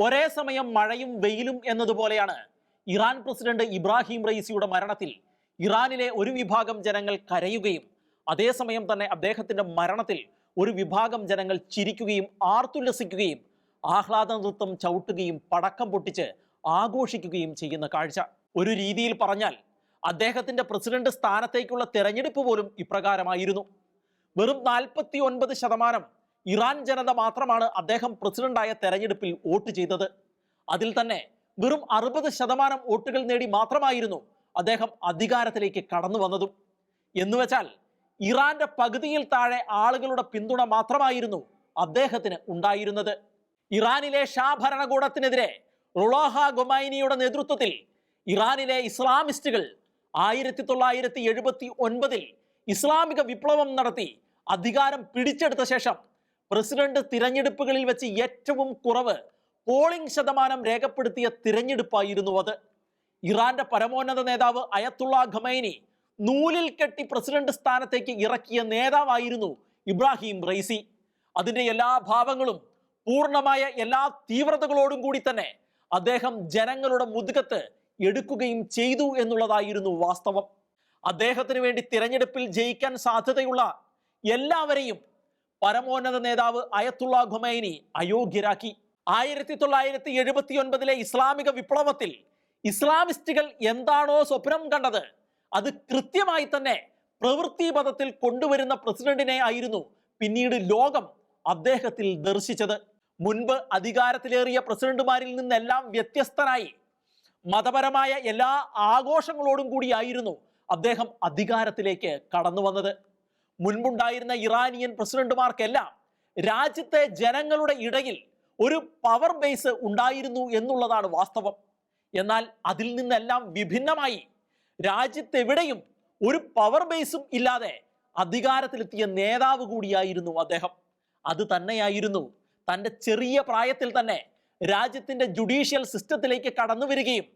ഒരേ സമയം മഴയും വെയിലും എന്നതുപോലെയാണ് ഇറാൻ പ്രസിഡന്റ് ഇബ്രാഹിം റൈസിയുടെ മരണത്തിൽ ഇറാനിലെ ഒരു വിഭാഗം ജനങ്ങൾ കരയുകയും അതേസമയം തന്നെ അദ്ദേഹത്തിന്റെ മരണത്തിൽ ഒരു വിഭാഗം ജനങ്ങൾ ചിരിക്കുകയും ആർത്തുല്ലസിക്കുകയും ആഹ്ലാദ നൃത്തം ചവിട്ടുകയും പടക്കം പൊട്ടിച്ച് ആഘോഷിക്കുകയും ചെയ്യുന്ന കാഴ്ച. ഒരു രീതിയിൽ പറഞ്ഞാൽ അദ്ദേഹത്തിന്റെ പ്രസിഡന്റ് സ്ഥാനത്തേക്കുള്ള തെരഞ്ഞെടുപ്പ് പോലും ഇപ്രകാരമായിരുന്നു. വെറും നാൽപ്പത്തി ഒൻപത് ശതമാനം ഇറാൻ ജനത മാത്രമാണ് അദ്ദേഹം പ്രസിഡന്റായ തെരഞ്ഞെടുപ്പിൽ വോട്ട് ചെയ്തത്. അതിൽ തന്നെ വെറും അറുപത് ശതമാനം വോട്ടുകൾ നേടി മാത്രമായിരുന്നു അദ്ദേഹം അധികാരത്തിലേക്ക് കടന്നു വന്നതും. എന്നുവെച്ചാൽ ഇറാന്റെ പകുതിയിൽ താഴെ ആളുകളുടെ പിന്തുണ മാത്രമായിരുന്നു അദ്ദേഹത്തിന് ഉണ്ടായിരുന്നത്. ഇറാനിലെ ഷാ ഭരണകൂടത്തിനെതിരെ റുളോഹ ഗൊമൈനിയുടെ നേതൃത്വത്തിൽ ഇറാനിലെ ഇസ്ലാമിസ്റ്റുകൾ ആയിരത്തി തൊള്ളായിരത്തി എഴുപത്തി ഒൻപതിൽ ഇസ്ലാമിക വിപ്ലവം നടത്തി അധികാരം പിടിച്ചെടുത്ത ശേഷം പ്രസിഡന്റ് തിരഞ്ഞെടുപ്പുകളിൽ വെച്ച് ഏറ്റവും കുറവ് പോളിംഗ് ശതമാനം രേഖപ്പെടുത്തിയ തിരഞ്ഞെടുപ്പായിരുന്നു അത്. ഇറാന്റെ പരമോന്നത നേതാവ് അയത്തുള്ള ഖമൈനി നൂലിൽ കെട്ടി പ്രസിഡന്റ് സ്ഥാനത്തേക്ക് ഇറക്കിയ നേതാവായിരുന്നു ഇബ്രാഹിം റൈസി. അതിന്റെ എല്ലാ ഭാവങ്ങളും പൂർണമായ എല്ലാ തീവ്രതകളോടും കൂടി തന്നെ അദ്ദേഹം ജനങ്ങളുടെ മുതുകത്ത് എടുക്കുകയും ചെയ്തു എന്നുള്ളതായിരുന്നു വാസ്തവം. അദ്ദേഹത്തിന് വേണ്ടി തിരഞ്ഞെടുപ്പിൽ ജയിക്കാൻ സാധ്യതയുള്ള എല്ലാവരെയും പരമോന്നത നേതാവ് അയത്തുള്ള ഖുമൈനി അയോഗ്യരാക്കി. ആയിരത്തി തൊള്ളായിരത്തി എഴുപത്തി ഒൻപതിലെ ഇസ്ലാമിക വിപ്ലവത്തിൽ ഇസ്ലാമിസ്റ്റുകൾ എന്താണോ സ്വപ്നം കണ്ടത് അത് കൃത്യമായി തന്നെ പ്രവൃത്തി പദത്തിൽ കൊണ്ടുവരുന്ന പ്രസിഡന്റിനെ ആയിരുന്നു പിന്നീട് ലോകം അദ്ദേഹത്തിൽ ദർശിച്ചത്. മുൻപ് അധികാരത്തിലേറിയ പ്രസിഡന്റുമാരിൽ നിന്നെല്ലാം വ്യത്യസ്തനായി മതപരമായ എല്ലാ ആഘോഷങ്ങളോടും കൂടിയായിരുന്നു അദ്ദേഹം അധികാരത്തിലേക്ക് കടന്നു വന്നത്. മുൻപുണ്ടായിരുന്ന ഇറാനിയൻ പ്രസിഡന്റുമാർക്കെല്ലാം രാജ്യത്തെ ജനങ്ങളുടെ ഇടയിൽ ഒരു പവർ ബേസ് ഉണ്ടായിരുന്നു എന്നുള്ളതാണ് വാസ്തവം. എന്നാൽ അതിൽ നിന്നെല്ലാം വിഭിന്നമായി രാജ്യത്തെവിടെയും ഒരു പവർ ബേസും ഇല്ലാതെ അധികാരത്തിലെത്തിയ നേതാവ് കൂടിയായിരുന്നു അദ്ദേഹം. അത് തന്നെയായിരുന്നു തന്റെ ചെറിയ പ്രായത്തിൽ തന്നെ രാജ്യത്തിന്റെ ജുഡീഷ്യൽ സിസ്റ്റത്തിലേക്ക് കടന്നു വരികയും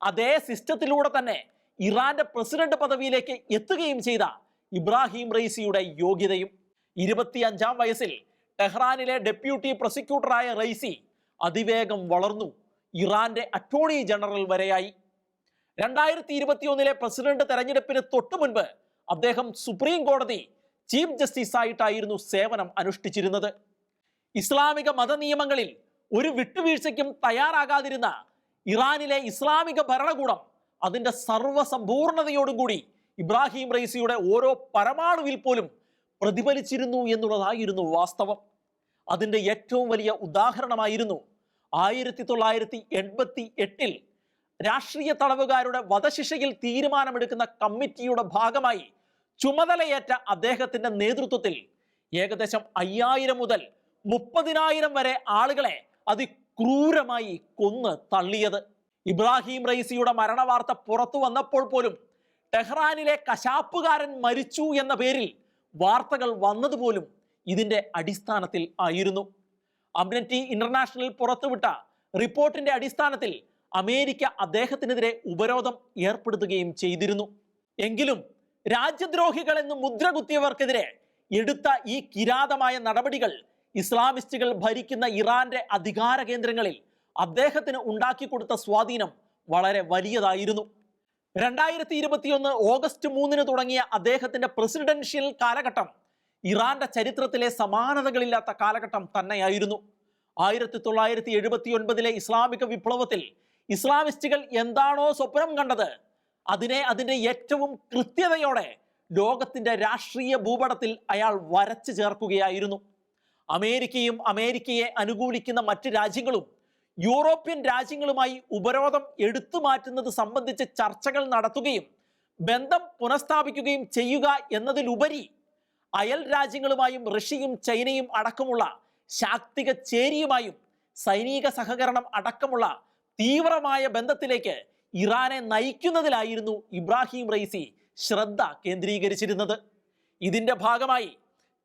അതേ സിസ്റ്റത്തിലൂടെ തന്നെ ഇറാന്റെ പ്രസിഡന്റ് പദവിയിലേക്ക് എത്തുകയും ചെയ്ത ഇബ്രാഹിം റൈസിയുടെ യോഗ്യതയും. ഇരുപത്തിയഞ്ചാം വയസ്സിൽ ടെഹ്റാനിലെ ഡെപ്യൂട്ടി പ്രോസിക്യൂട്ടറായ റൈസി അതിവേഗം വളർന്നു. ഇറാന്റെ അറ്റോർണി ജനറൽ വരെയായി. രണ്ടായിരത്തി ഇരുപത്തിയൊന്നിലെ പ്രസിഡന്റ് തെരഞ്ഞെടുപ്പിന് തൊട്ടു മുൻപ് അദ്ദേഹം സുപ്രീം കോടതി ചീഫ് ജസ്റ്റിസ് ആയിട്ടായിരുന്നു സേവനം അനുഷ്ഠിച്ചിരുന്നത്. ഇസ്ലാമിക മതനിയമങ്ങളിൽ ഒരു വിട്ടുവീഴ്ചയ്ക്കും തയ്യാറാകാതിരുന്ന ഇറാനിലെ ഇസ്ലാമിക ഭരണകൂടം അതിന്റെ സർവസമ്പൂർണതയോടും കൂടി ഇബ്രാഹിം റൈസിയുടെ ഓരോ പരമാണുവിൽ പോലും പ്രതിഫലിച്ചിരുന്നു എന്നുള്ളതായിരുന്നു വാസ്തവം. അതിന്റെ ഏറ്റവും വലിയ ഉദാഹരണമായിരുന്നു ആയിരത്തി തൊള്ളായിരത്തി എൺപത്തി എട്ടിൽ രാഷ്ട്രീയ തടവുകാരുടെ വധശിക്ഷയിൽ തീരുമാനമെടുക്കുന്ന കമ്മിറ്റിയുടെ ഭാഗമായി ചുമതലയേറ്റ അദ്ദേഹത്തിന്റെ നേതൃത്വത്തിൽ ഏകദേശം അയ്യായിരം മുതൽ മുപ്പതിനായിരം വരെ ആളുകളെ അതിക്രൂരമായി കൊന്ന് തള്ളിയത്. ഇബ്രാഹിം റൈസിയുടെ മരണവാർത്ത പുറത്തു വന്നപ്പോൾ പോലും ടെഹ്റാനിലെ കശാപ്പുകാരൻ മരിച്ചു എന്ന പേരിൽ വാർത്തകൾ വന്നതുപോലും ഇതിന്റെ അടിസ്ഥാനത്തിൽ ആയിരുന്നു. അംനറ്റി ഇന്റർനാഷണൽ പുറത്തുവിട്ട റിപ്പോർട്ടിന്റെ അടിസ്ഥാനത്തിൽ അമേരിക്ക അദ്ദേഹത്തിനെതിരെ ഉപരോധം ഏർപ്പെടുത്തുകയും ചെയ്തിരുന്നു. എങ്കിലും രാജ്യദ്രോഹികൾ എന്ന് മുദ്ര കുത്തിയവർക്കെതിരെ എടുത്ത ഈ കിരാതമായ നടപടികൾ ഇസ്ലാമിസ്റ്റുകൾ ഭരിക്കുന്ന ഇറാന്റെ അധികാര കേന്ദ്രങ്ങളിൽ അദ്ദേഹത്തിന് ഉണ്ടാക്കി കൊടുത്ത സ്വാധീനം വളരെ വലിയതായിരുന്നു. രണ്ടായിരത്തി ഇരുപത്തിയൊന്ന് ഓഗസ്റ്റ് മൂന്നിന് തുടങ്ങിയ അദ്ദേഹത്തിന്റെ പ്രസിഡൻഷ്യൽ കാലഘട്ടം ഇറാന്റെ ചരിത്രത്തിലെ സമാനതകളില്ലാത്ത കാലഘട്ടം തന്നെയായിരുന്നു. ആയിരത്തി തൊള്ളായിരത്തി എഴുപത്തി ഒൻപതിലെ ഇസ്ലാമിക വിപ്ലവത്തിൽ ഇസ്ലാമിസ്റ്റുകൾ എന്താണോ സ്വപ്നം കണ്ടത് അതിനെ അതിന്റെ ഏറ്റവും കൃത്യതയോടെ ലോകത്തിന്റെ രാഷ്ട്രീയ ഭൂപടത്തിൽ അയാൾ വരച്ചു ചേർക്കുകയായിരുന്നു. അമേരിക്കയും അമേരിക്കയെ അനുകൂലിക്കുന്ന മറ്റ് രാജ്യങ്ങളും യൂറോപ്യൻ രാജ്യങ്ങളുമായി ഉപരോധം എടുത്തു മാറ്റുന്നത് സംബന്ധിച്ച് ചർച്ചകൾ നടത്തുകയും ബന്ധം പുനഃസ്ഥാപിക്കുകയും ചെയ്യുക എന്നതിലുപരി അയൽ രാജ്യങ്ങളുമായും റഷ്യയും ചൈനയും അടക്കമുള്ള ശാക്തിക ചേരിയുമായും സൈനിക സഹകരണം അടക്കമുള്ള തീവ്രമായ ബന്ധത്തിലേക്ക് ഇറാനെ നയിക്കുന്നതിലായിരുന്നു ഇബ്രാഹിം റൈസി ശ്രദ്ധ കേന്ദ്രീകരിച്ചിരുന്നത്. ഇതിന്റെ ഭാഗമായി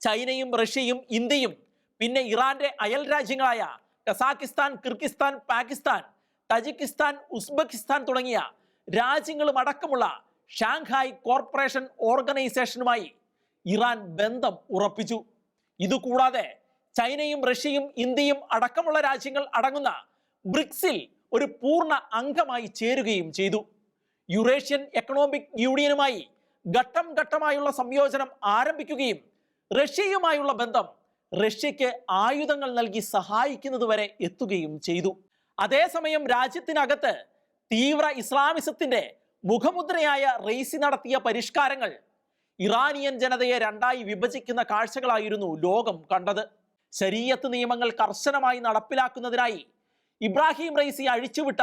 ചൈനയും റഷ്യയും ഇന്ത്യയും പിന്നെ ഇറാന്റെ അയൽ രാജ്യങ്ങളായ Kazakhstan Kyrgyzstan Pakistan Tajikistan Uzbekistan തുടങ്ങിയ രാജ്യങ്ങളും അടക്കമുള്ള ഷാങ്ഹായ് കോർപ്പറേഷൻ ഓർഗനൈസേഷനുമായി ഇറാൻ ബന്ധം ഉറപ്പിച്ചു. ഇതുകൂടാതെ ചൈനയും റഷ്യയും ഇന്ത്യയും അടക്കമുള്ള രാജ്യങ്ങൾ അടങ്ങുന്ന ബ്രിക്സിൽ ഒരു പൂർണ അംഗമായി ചേരുകയും ചെയ്തു. യുറേഷ്യൻ എക്കണോമിക് യൂണിയനുമായി ഘട്ടം ഘട്ടമായുള്ള സംയോജനം ആരംഭിക്കുകയും റഷ്യയുമായുള്ള ബന്ധം റഷ്യയ്ക്ക് ആയുധങ്ങൾ നൽകി സഹായിക്കുന്നത് വരെ എത്തുകയും ചെയ്തു. അതേസമയം രാജ്യത്തിനകത്ത് തീവ്ര ഇസ്ലാമിസത്തിന്റെ മുഖമുദ്രയായ റെയ്സി നടത്തിയ പരിഷ്കാരങ്ങൾ ഇറാനിയൻ ജനതയെ രണ്ടായി വിഭജിക്കുന്ന കാഴ്ചകളായിരുന്നു ലോകം കണ്ടത്. ശരീയത്ത് നിയമങ്ങൾ കർശനമായി നടപ്പിലാക്കുന്നതിനായി ഇബ്രാഹിം റൈസി അഴിച്ചുവിട്ട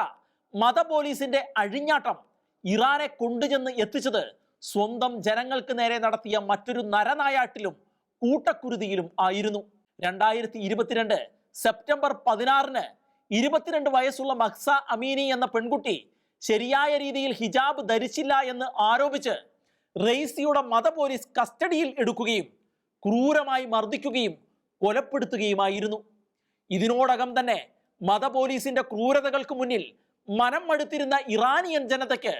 മത പോലീസിന്റെ അഴിഞ്ഞാട്ടം ഇറാനെ കൊണ്ടുചെന്ന് എത്തിച്ചത് സ്വന്തം ജനങ്ങൾക്ക് നേരെ നടത്തിയ മറ്റൊരു നരനായാട്ടിലും കൂട്ടക്കുരുതിയിലും ആയിരുന്നു. രണ്ടായിരത്തി ഇരുപത്തിരണ്ട് സെപ്റ്റംബർ പതിനാറിന് ഇരുപത്തിരണ്ട് വയസ്സുള്ള മഹ്സ അമീനി എന്ന പെൺകുട്ടി ശരിയായ രീതിയിൽ ഹിജാബ് ധരിച്ചില്ല എന്ന് ആരോപിച്ച് റെയ്സിയുടെ മത പോലീസ് കസ്റ്റഡിയിൽ എടുക്കുകയും ക്രൂരമായി മർദ്ദിക്കുകയും കൊലപ്പെടുത്തുകയുമായിരുന്നു. ഇതിനോടകം തന്നെ മത പോലീസിന്റെ ക്രൂരതകൾക്ക് മുന്നിൽ മനം മടുത്തിരുന്ന ഇറാനിയൻ ജനതയ്ക്ക്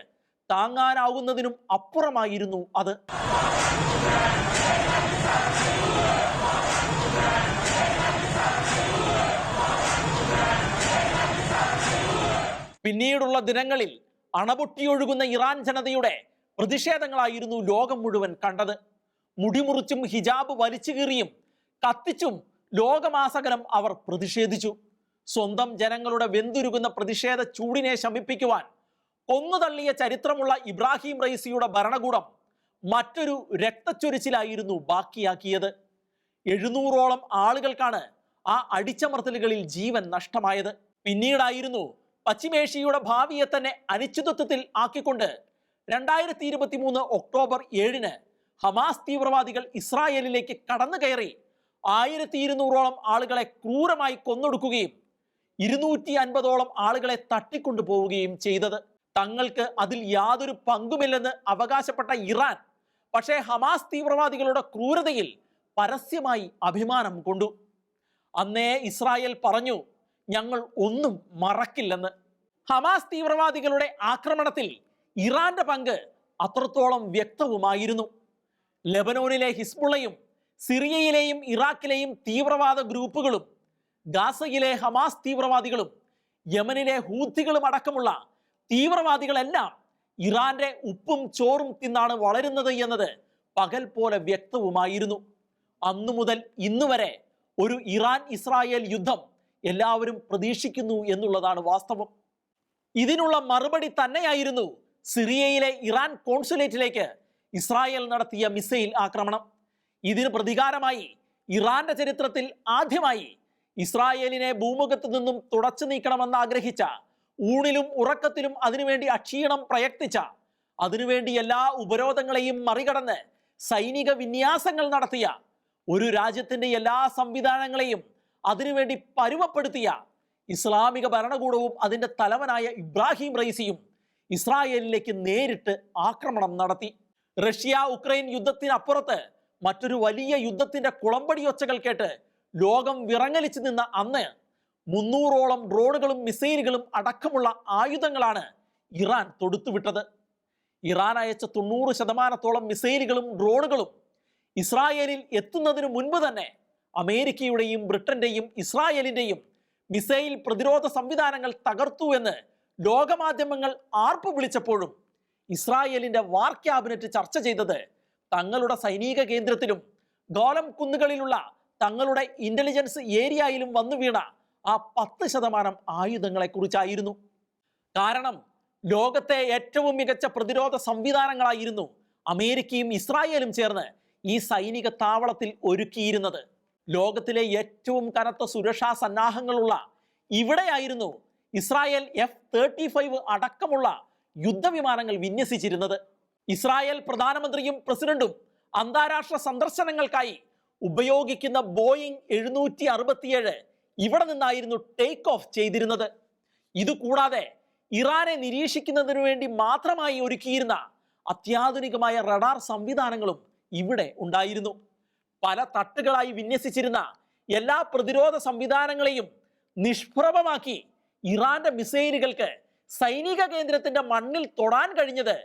താങ്ങാനാവുന്നതിനും അപ്പുറമായിരുന്നു അത്. പിന്നീടുള്ള ദിനങ്ങളിൽ അണപൊട്ടിയൊഴുകുന്ന ഇറാൻ ജനതയുടെ പ്രതിഷേധങ്ങളായിരുന്നു ലോകം മുഴുവൻ കണ്ടത്. മുടിമുറിച്ചും ഹിജാബ് വലിച്ചു കീറിയും കത്തിച്ചും ലോകമാസകലം അവർ പ്രതിഷേധിച്ചു. സ്വന്തം ജനങ്ങളുടെ വെന്തുരുകുന്ന പ്രതിഷേധ ചൂടിനെ ശമിപ്പിക്കുവാൻ കൊന്നുതള്ളിയ ചരിത്രമുള്ള ഇബ്രാഹിം റൈസിയുടെ ഭരണകൂടം മറ്റൊരു രക്തച്ചൊരിച്ചിലായിരുന്നു ബാക്കിയാക്കിയത്. എഴുന്നൂറോളം ആളുകൾക്കാണ് ആ അടിച്ചമർത്തലുകളിൽ ജീവൻ നഷ്ടമായത്. പിന്നീടായിരുന്നു പശ്ചിമേഷ്യയുടെ ഭാവിയെ തന്നെ അനിശ്ചിതത്വത്തിൽ ആക്കിക്കൊണ്ട് രണ്ടായിരത്തി ഇരുപത്തി മൂന്ന് ഒക്ടോബർ ഏഴിന് ഹമാസ് തീവ്രവാദികൾ ഇസ്രായേലിലേക്ക് കടന്നു കയറി ആയിരത്തി ഇരുന്നൂറോളം ആളുകളെ ക്രൂരമായി കൊന്നൊടുക്കുകയും ഇരുന്നൂറ്റി അൻപതോളം ആളുകളെ തട്ടിക്കൊണ്ടുപോവുകയും ചെയ്തത്. തങ്ങൾക്ക് അതിൽ യാതൊരു പങ്കുമില്ലെന്ന് അവകാശപ്പെട്ട ഇറാൻ പക്ഷേ ഹമാസ് തീവ്രവാദികളുടെ ക്രൂരതയിൽ പരസ്യമായി അഭിമാനം കൊണ്ടു. അന്നേ ഇസ്രായേൽ പറഞ്ഞു ഞങ്ങൾ ഒന്നും മറക്കില്ലെന്ന് ഹമാസ് തീവ്രവാദികളുടെ ആക്രമണത്തിൽ ഇറാന്റെ പങ്ക് അത്രത്തോളം വ്യക്തവുമായിരുന്നു. ലെബനോനിലെ ഹിസ്ബുള്ളയും സിറിയയിലെയും ഇറാഖിലെയും തീവ്രവാദ ഗ്രൂപ്പുകളും ഗാസയിലെ ഹമാസ് തീവ്രവാദികളും യമനിലെ ഹൂത്തികളും അടക്കമുള്ള തീവ്രവാദികളെല്ലാം ഇറാന്റെ ഉപ്പും ചോറും തിന്നാണ് വളരുന്നത് എന്നത് പകൽ പോലെ വ്യക്തവുമായിരുന്നു. അന്നു മുതൽ ഇന്നുവരെ ഒരു ഇറാൻ ഇസ്രായേൽ യുദ്ധം എല്ലാവരും പ്രതീക്ഷിക്കുന്നു എന്നുള്ളതാണ് വാസ്തവം. ഇതിനുള്ള മറുപടി തന്നെയായിരുന്നു സിറിയയിലെ ഇറാൻ കോൺസുലേറ്റിലേക്ക് ഇസ്രായേൽ നടത്തിയ മിസൈൽ ആക്രമണം. ഇതിന് പ്രതികാരമായി ഇറാന്റെ ചരിത്രത്തിൽ ആദ്യമായി ഇസ്രായേലിനെ ഭൂമുഖത്ത് നിന്നും തുടച്ചു നീക്കണമെന്ന് ആഗ്രഹിച്ച ഊണിലും ഉറക്കത്തിലും അതിനുവേണ്ടി അക്ഷീണം പ്രയത്നിച്ച അതിനുവേണ്ടി എല്ലാ ഉപരോധങ്ങളെയും മറികടന്ന് സൈനിക വിന്യാസങ്ങൾ നടത്തിയ ഒരു രാജ്യത്തിന്റെ എല്ലാ സംവിധാനങ്ങളെയും അതിനുവേണ്ടി പരുവപ്പെടുത്തിയ ഇസ്ലാമിക ഭരണകൂടവും അതിന്റെ തലവനായ ഇബ്രാഹിം റൈസിയും ഇസ്രായേലിലേക്ക് നേരിട്ട് ആക്രമണം നടത്തി. റഷ്യ ഉക്രൈൻ യുദ്ധത്തിനപ്പുറത്ത് മറ്റൊരു വലിയ യുദ്ധത്തിന്റെ കുളമ്പടിയൊച്ചകൾ കേട്ട് ലോകം വിറങ്ങലിച്ചു നിന്ന അന്ന് മുന്നൂറോളം ഡ്രോണുകളും മിസൈലുകളും അടക്കമുള്ള ആയുധങ്ങളാണ് ഇറാൻ തൊടുത്തുവിട്ടത്. ഇറാൻ അയച്ച തൊണ്ണൂറ് ശതമാനത്തോളം മിസൈലുകളും ഡ്രോണുകളും ഇസ്രായേലിൽ എത്തുന്നതിന് മുൻപ് തന്നെ അമേരിക്കയുടെയും ബ്രിട്ടന്റെയും ഇസ്രായേലിന്റെയും മിസൈൽ പ്രതിരോധ സംവിധാനങ്ങൾ തകർത്തു എന്ന് ലോകമാധ്യമങ്ങൾ ആർപ്പ് വിളിച്ചപ്പോഴും ഇസ്രായേലിന്റെ വാർ ക്യാബിനറ്റ് ചർച്ച ചെയ്തത് തങ്ങളുടെ സൈനിക കേന്ദ്രത്തിലും ഗോലം കുന്നുകളിലുള്ള തങ്ങളുടെ ഇന്റലിജൻസ് ഏരിയയിലും വന്നു വീണ ആ പത്ത് ശതമാനം ആയുധങ്ങളെ കുറിച്ചായിരുന്നു കാരണം ലോകത്തെ ഏറ്റവും മികച്ച പ്രതിരോധ സംവിധാനങ്ങളായിരുന്നു അമേരിക്കയും ഇസ്രായേലും ചേർന്ന് ഈ സൈനിക താവളത്തിൽ ഒരുക്കിയിരുന്നത്. ലോകത്തിലെ ഏറ്റവും കനത്ത സുരക്ഷാ സന്നാഹങ്ങളുള്ള ഇവിടെയായിരുന്നു ഇസ്രായേൽ എഫ് തേർട്ടി ഫൈവ് അടക്കമുള്ള യുദ്ധവിമാനങ്ങൾ വിന്യസിച്ചിരുന്നത്. ഇസ്രായേൽ പ്രധാനമന്ത്രിയും പ്രസിഡന്റും അന്താരാഷ്ട്ര സന്ദർശനങ്ങൾക്കായി ഉപയോഗിക്കുന്ന ബോയിങ് എഴുന്നൂറ്റി അറുപത്തിയേഴ് ഇവിടെ നിന്നായിരുന്നു ടേക്ക് ഓഫ് ചെയ്തിരുന്നത്. ഇതുകൂടാതെ ഇറാനെ നിരീക്ഷിക്കുന്നതിനു വേണ്ടി മാത്രമായി ഒരുക്കിയിരുന്ന അത്യാധുനികമായ റഡാർ സംവിധാനങ്ങളും ഇവിടെ ഉണ്ടായിരുന്നു. പല തട്ടുകളായി വിന്യസിച്ചിരുന്ന എല്ലാ പ്രതിരോധ സംവിധാനങ്ങളെയും നിഷ്പ്രഭമാക്കി ഇറാന്റെ മിസൈലുകൾക്ക് സൈനിക കേന്ദ്രത്തിന്റെ മണ്ണിൽ തൊടാൻ കഴിഞ്ഞത്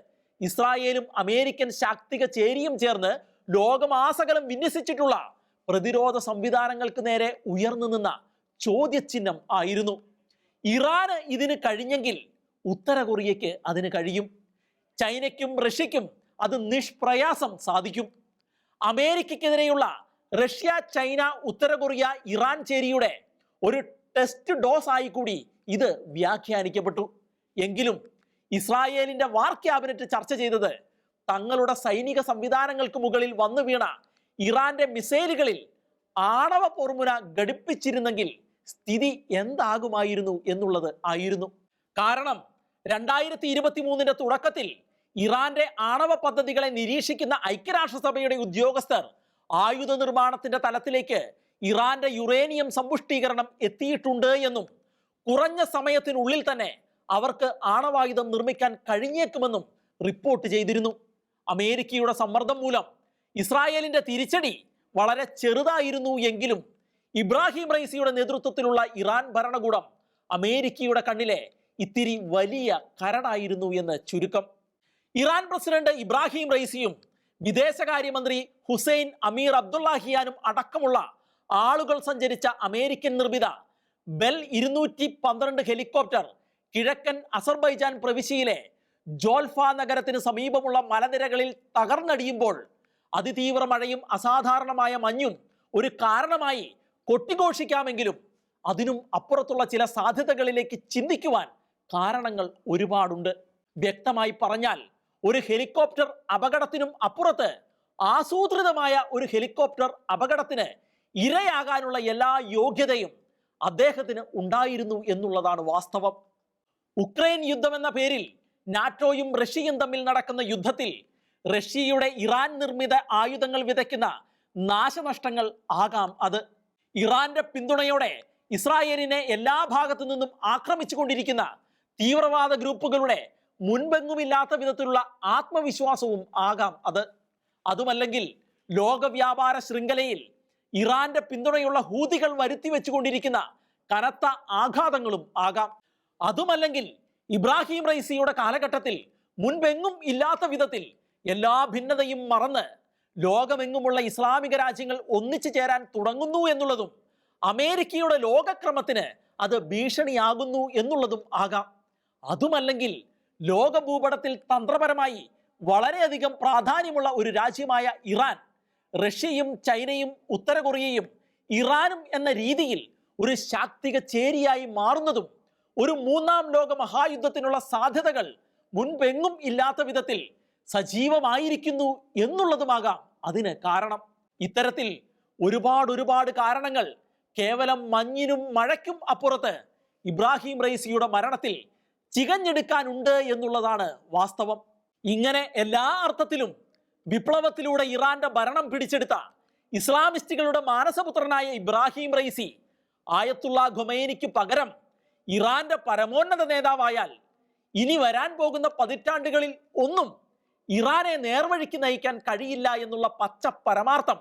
ഇസ്രായേലും അമേരിക്കൻ ശാക്തിക ചേരിയും ചേർന്ന് ലോകമാസകലം വിന്യസിച്ചിട്ടുള്ള പ്രതിരോധ സംവിധാനങ്ങൾക്ക് നേരെ ഉയർന്നു നിന്ന ചോദ്യചിഹ്നം ആയിരുന്നു. ഇറാന് ഇതിന് കഴിഞ്ഞെങ്കിൽ ഉത്തര കൊറിയയ്ക്ക് അതിന് കഴിയും. ചൈനയ്ക്കും റഷ്യയ്ക്കും അത് നിഷ്പ്രയാസം സാധിക്കും. അമേരിക്കയ്ക്കെതിരെയുള്ള റഷ്യ ചൈന ഉത്തര കൊറിയ ഇറാൻ ചേരിയുടെ ഒരു ടെസ്റ്റ് ഡോസ് ആയി കൂടി ഇത് വ്യാഖ്യാനിക്കപ്പെട്ടു. എങ്കിലും ഇസ്രായേലിന്റെ വാർ ക്യാബിനറ്റ് ചർച്ച ചെയ്തത് തങ്ങളുടെ സൈനിക സംവിധാനങ്ങൾക്ക് മുകളിൽ വന്നു വീണ ഇറാന്റെ മിസൈലുകളിൽ ആണവ പോർമുന ഘടിപ്പിച്ചിരുന്നെങ്കിൽ സ്ഥിതി എന്താകുമായിരുന്നു എന്നുള്ളത് ആയിരുന്നു. കാരണം രണ്ടായിരത്തി ഇരുപത്തി മൂന്നിന്റെ തുടക്കത്തിൽ ഇറാന്റെ ആണവ പദ്ധതികളെ നിരീക്ഷിക്കുന്ന ഐക്യരാഷ്ട്രസഭയുടെ ഉദ്യോഗസ്ഥർ ആയുധ നിർമ്മാണത്തിന്റെ തലത്തിലേക്ക് ഇറാന്റെ യുറേനിയം സമ്പുഷ്ടീകരണം എത്തിയിട്ടുണ്ട് എന്നും കുറഞ്ഞ സമയത്തിനുള്ളിൽ തന്നെ അവർക്ക് ആണവായുധം നിർമ്മിക്കാൻ കഴിഞ്ഞേക്കുമെന്നും റിപ്പോർട്ട് ചെയ്തിരുന്നു. അമേരിക്കയുടെ സമ്മർദ്ദം മൂലം ഇസ്രായേലിന്റെ തിരിച്ചടി വളരെ ചെറുതായിരുന്നു എങ്കിലും ഇബ്രാഹിം റൈസിയുടെ നേതൃത്വത്തിലുള്ള ഇറാൻ ഭരണകൂടം അമേരിക്കയുടെ കണ്ണിലെ ഇത്തിരി വലിയ കരടായിരുന്നു എന്ന് ചുരുക്കം. ഇറാൻ പ്രസിഡന്റ് ഇബ്രാഹിം റൈസിയും വിദേശകാര്യമന്ത്രി ഹുസൈൻ അമീർ അബ്ദുല്ലാഹിയാനും അടക്കമുള്ള ആളുകൾ സഞ്ചരിച്ച അമേരിക്കൻ നിർമ്മിത ബെൽ ഇരുന്നൂറ്റി പന്ത്രണ്ട് ഹെലികോപ്റ്റർ കിഴക്കൻ അസർബൈജാൻ പ്രവിശ്യയിലെ ജോൽഫ നഗരത്തിന് സമീപമുള്ള മലനിരകളിൽ തകർന്നടിയുമ്പോൾ അതിതീവ്ര മഴയും അസാധാരണമായ മഞ്ഞും ഒരു കാരണമായി കൊട്ടിഘോഷിക്കാമെങ്കിലും അതിനും അപ്പുറത്തുള്ള ചില സാധ്യതകളിലേക്ക് ചിന്തിക്കുവാൻ കാരണങ്ങൾ ഒരുപാടുണ്ട്. വ്യക്തമായി പറഞ്ഞാൽ ഒരു ഹെലികോപ്റ്റർ അപകടത്തിനും അപ്പുറത്ത് ആസൂത്രിതമായ ഒരു ഹെലികോപ്റ്റർ അപകടത്തിന് ഇരയാകാനുള്ള എല്ലാ യോഗ്യതയും അദ്ദേഹത്തിന് ഉണ്ടായിരുന്നു എന്നുള്ളതാണ് വാസ്തവം. ഉക്രൈൻ യുദ്ധം എന്ന പേരിൽ നാറ്റോയും റഷ്യയും തമ്മിൽ നടക്കുന്ന യുദ്ധത്തിൽ റഷ്യയുടെ ഇറാൻ നിർമ്മിത ആയുധങ്ങൾ വിതയ്ക്കുന്ന നാശനഷ്ടങ്ങൾ ആകാം അത്. ഇറാന്റെ പിന്തുണയോടെ ഇസ്രായേലിനെ എല്ലാ ഭാഗത്തു നിന്നും ആക്രമിച്ചുകൊണ്ടിരിക്കുന്ന തീവ്രവാദ ഗ്രൂപ്പുകളുടെ മുൻപെങ്ങുമില്ലാത്ത വിധത്തിലുള്ള ആത്മവിശ്വാസവും ആകാം അത്. അതുമല്ലെങ്കിൽ ലോകവ്യാപാര ശൃംഖലയിൽ ഇറാന്റെ പിന്തുണയുള്ള ഹൂതികൾ വരുത്തി വെച്ചുകൊണ്ടിരിക്കുന്ന കനത്ത ആഘാതങ്ങളും ആകാം. അതുമല്ലെങ്കിൽ ഇബ്രാഹിം റൈസിയുടെ കാലഘട്ടത്തിൽ മുൻപെങ്ങും ഇല്ലാത്ത വിധത്തിൽ എല്ലാ ഭിന്നതയും മറന്ന് ലോകമെങ്ങുമുള്ള ഇസ്ലാമിക രാജ്യങ്ങൾ ഒന്നിച്ചു ചേരാൻ തുടങ്ങുന്നു എന്നുള്ളതും അമേരിക്കയുടെ ലോകക്രമത്തിന് അത് ഭീഷണിയാകുന്നു എന്നുള്ളതും ആകാം. അതുമല്ലെങ്കിൽ ലോക ഭൂപടത്തിൽ തന്ത്രപരമായി വളരെയധികം പ്രാധാന്യമുള്ള ഒരു രാജ്യമായ ഇറാൻ റഷ്യയും ചൈനയും ഉത്തര കൊറിയയും ഇറാനും എന്ന രീതിയിൽ ഒരു ശാക്തിക ചേരിയായി മാറുന്നതും ഒരു മൂന്നാം ലോക മഹായുദ്ധത്തിനുള്ള സാധ്യതകൾ മുൻപെങ്ങും ഇല്ലാത്ത വിധത്തിൽ സജീവമായിരിക്കുന്നു എന്നുള്ളതുമാകാം അതിന് കാരണം. ഇത്തരത്തിൽ ഒരുപാട് ഒരുപാട് കാരണങ്ങൾ കേവലം മഞ്ഞിനും മഴയ്ക്കും അപ്പുറത്ത് ഇബ്രാഹിം റൈസിയുടെ മരണത്തിൽ ചികഞ്ഞെടുക്കാനുണ്ട് എന്നുള്ളതാണ് വാസ്തവം. ഇങ്ങനെ എല്ലാ അർത്ഥത്തിലും വിപ്ലവത്തിലൂടെ ഇറാന്റെ ഭരണം പിടിച്ചെടുത്ത ഇസ്ലാമിസ്റ്റുകളുടെ മാനസപുത്രനായ ഇബ്രാഹിം റൈസി ആയത്തുള്ള ഖുമൈനിക്ക് പകരം ഇറാന്റെ പരമോന്നത നേതാവായാൽ ഇനി വരാൻ പോകുന്ന പതിറ്റാണ്ടുകളിൽ ഒന്നും ഇറാനെ നേർവഴിക്ക് നയിക്കാൻ കഴിയില്ല എന്നുള്ള പച്ച പരമാർത്ഥം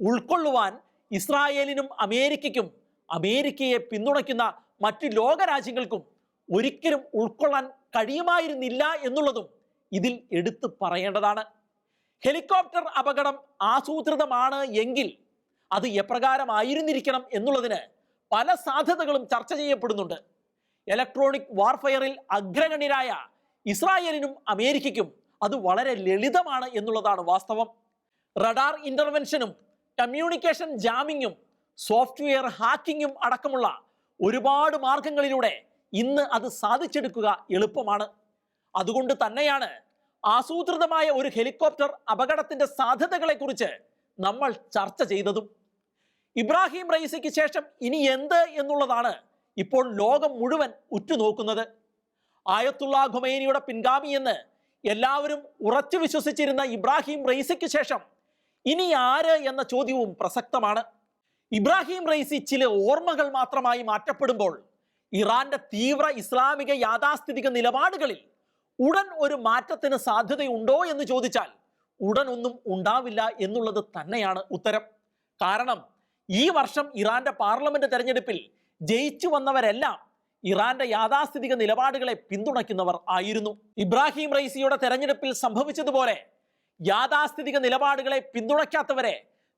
ഉൾക്കൊള്ളുവാൻ ഇസ്രായേലിനും അമേരിക്കയ്ക്കും അമേരിക്കയെ പിന്തുണയ്ക്കുന്ന മറ്റു ലോകരാജ്യങ്ങൾക്കും ഒരിക്കലും ഉൾക്കൊള്ളാൻ കഴിയുമായിരുന്നില്ല എന്നുള്ളതും ഇതിൽ എടുത്തു പറയേണ്ടതാണ്. ഹെലികോപ്റ്റർ അപകടം ആസൂത്രിതമാണ് എങ്കിൽ അത് എപ്രകാരമായിരുന്നിരിക്കണം എന്നുള്ളതിന് പല സാധ്യതകളും ചർച്ച ചെയ്യപ്പെടുന്നുണ്ട്. ഇലക്ട്രോണിക് വാർഫെയറിൽ അഗ്രഗണ്യരായ ഇസ്രായേലിനും അമേരിക്കയ്ക്കും അത് വളരെ ലളിതമാണ് എന്നുള്ളതാണ് വാസ്തവം. റഡാർ ഇന്റർവെൻഷനും കമ്മ്യൂണിക്കേഷൻ ജാമിങ്ങും സോഫ്റ്റ്വെയർ ഹാക്കിങ്ങും അടക്കമുള്ള ഒരുപാട് മാർഗങ്ങളിലൂടെ ഇന്ന് അത് സാധിച്ചെടുക്കുക എളുപ്പമാണ്. അതുകൊണ്ട് തന്നെയാണ് ആസൂത്രിതമായ ഒരു ഹെലികോപ്റ്റർ അപകടത്തിന്റെ സാധ്യതകളെക്കുറിച്ച് നമ്മൾ ചർച്ച ചെയ്തതും. ഇബ്രാഹിം റൈസിക്ക് ശേഷം ഇനി എന്ത് എന്നുള്ളതാണ് ഇപ്പോൾ ലോകം മുഴുവൻ ഉറ്റുനോക്കുന്നത്. ആയത്തുള്ള ഖുമൈനിയുടെ പിൻഗാമി എന്ന് എല്ലാവരും ഉറച്ചു വിശ്വസിച്ചിരുന്ന ഇബ്രാഹിം റൈസിക്ക് ശേഷം ഇനി ആര് എന്ന ചോദ്യവും പ്രസക്തമാണ്. ഇബ്രാഹിം റൈസി ചില ഓർമ്മകൾ മാത്രമായി മാറ്റപ്പെടുമ്പോൾ ഇറാന്റെ തീവ്ര ഇസ്ലാമിക യാഥാസ്ഥിതിക നിലപാടുകളിൽ ഉടൻ ഒരു മാറ്റത്തിന് സാധ്യതയുണ്ടോ എന്ന് ചോദിച്ചാൽ ഉടൻ ഒന്നും ഉണ്ടാവില്ല എന്നുള്ളത് തന്നെയാണ് ഉത്തരം. കാരണം ഈ വർഷം ഇറാന്റെ പാർലമെന്റ് തെരഞ്ഞെടുപ്പിൽ ജയിച്ചു വന്നവരെല്ലാം ഇറാന്റെ യാഥാസ്ഥിതിക നിലപാടുകളെ പിന്തുണയ്ക്കുന്നവർ ആയിരുന്നു. ഇബ്രാഹിം റൈസിയുടെ തെരഞ്ഞെടുപ്പിൽ സംഭവിച്ചതുപോലെ യാഥാസ്ഥിതിക നിലപാടുകളെ പിന്തുണയ്ക്കാത്തവരെ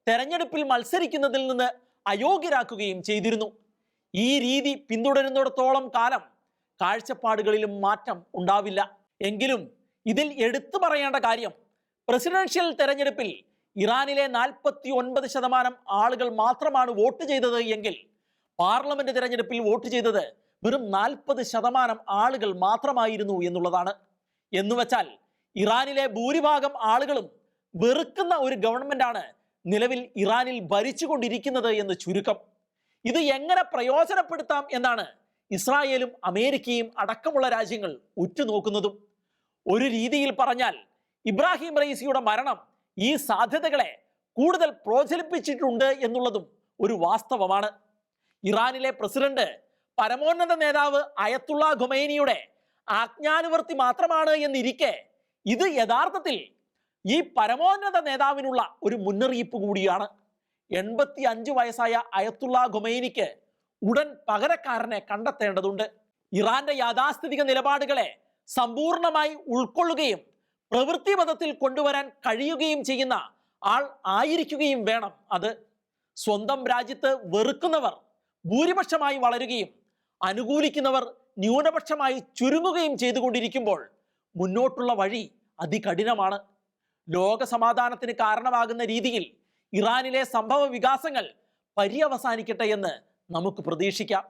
തെരഞ്ഞെടുപ്പിൽ മത്സരിക്കുന്നതിൽ നിന്ന് അയോഗ്യരാക്കുകയും ചെയ്തിരുന്നു. ഈ രീതി പിന്തുടരുന്നിടത്തോളം കാലം കാഴ്ചപ്പാടുകളിലും മാറ്റം ഉണ്ടാവില്ല. എങ്കിലും ഇതിൽ എടുത്തു പറയേണ്ട കാര്യം പ്രസിഡൻഷ്യൽ തെരഞ്ഞെടുപ്പിൽ ഇറാനിലെ നാൽപ്പത്തി ഒൻപത് ശതമാനം ആളുകൾ മാത്രമാണ് വോട്ട് ചെയ്തത് എങ്കിൽ പാർലമെന്റ് തെരഞ്ഞെടുപ്പിൽ വോട്ട് ചെയ്തത് വെറും നാൽപ്പത് ശതമാനം ആളുകൾ മാത്രമായിരുന്നു എന്നുള്ളതാണ്. എന്നുവെച്ചാൽ ഇറാനിലെ ഭൂരിഭാഗം ആളുകളും വെറുക്കുന്ന ഒരു ഗവൺമെന്റാണ് നിലവിൽ ഇറാനിൽ ഭരിച്ചുകൊണ്ടിരിക്കുന്നത് എന്ന് ചുരുക്കം. ഇത് എങ്ങനെ പ്രയോജനപ്പെടുത്താം എന്നാണ് ഇസ്രായേലും അമേരിക്കയും അടക്കമുള്ള രാജ്യങ്ങൾ ഉറ്റുനോക്കുന്നതും. ഒരു രീതിയിൽ പറഞ്ഞാൽ ഇബ്രാഹിം റൈസിയുടെ മരണം ഈ സാധ്യതകളെ കൂടുതൽ പ്രോത്സാഹിപ്പിച്ചിട്ടുണ്ട് എന്നുള്ളതും ഒരു വാസ്തവമാണ്. ഇറാനിലെ പ്രസിഡന്റ് പരമോന്നത നേതാവ് അയത്തുള്ള ഖുമൈനിയുടെ ആജ്ഞാനുവർത്തി മാത്രമാണ് എന്നിരിക്കെ ഇത് യഥാർത്ഥത്തിൽ ഈ പരമോന്നത നേതാവിനുള്ള ഒരു മുന്നറിയിപ്പ് കൂടിയാണ്. എൺപത്തി അഞ്ച് വയസ്സായ അയത്തുള്ള ഖുമൈനിക്ക് ഉടൻ പകരക്കാരനെ കണ്ടെത്തേണ്ടതുണ്ട്. ഇറാന്റെ യാഥാസ്ഥിതിക നിലപാടുകളെ സമ്പൂർണമായി ഉൾക്കൊള്ളുകയും പ്രവൃത്തിപഥത്തിൽ കൊണ്ടുവരാൻ കഴിയുകയും ചെയ്യുന്ന ആൾ ആയിരിക്കുകയും വേണം. അത് സ്വന്തം രാജ്യത്ത് വെറുക്കുന്നവർ ഭൂരിപക്ഷമായി വളരുകയും അനുകൂലിക്കുന്നവർ ന്യൂനപക്ഷമായി ചുരുങ്ങുകയും ചെയ്തുകൊണ്ടിരിക്കുമ്പോൾ മുന്നോട്ടുള്ള വഴി അതികഠിനമാണ്. ലോകസമാധാനത്തിന് കാരണമാകുന്ന രീതിയിൽ ഇറാനിലെ സംഭവ വികാസങ്ങൾ പര്യവസാനിക്കട്ടെ എന്ന് നമുക്ക് പ്രതീക്ഷിക്കാം.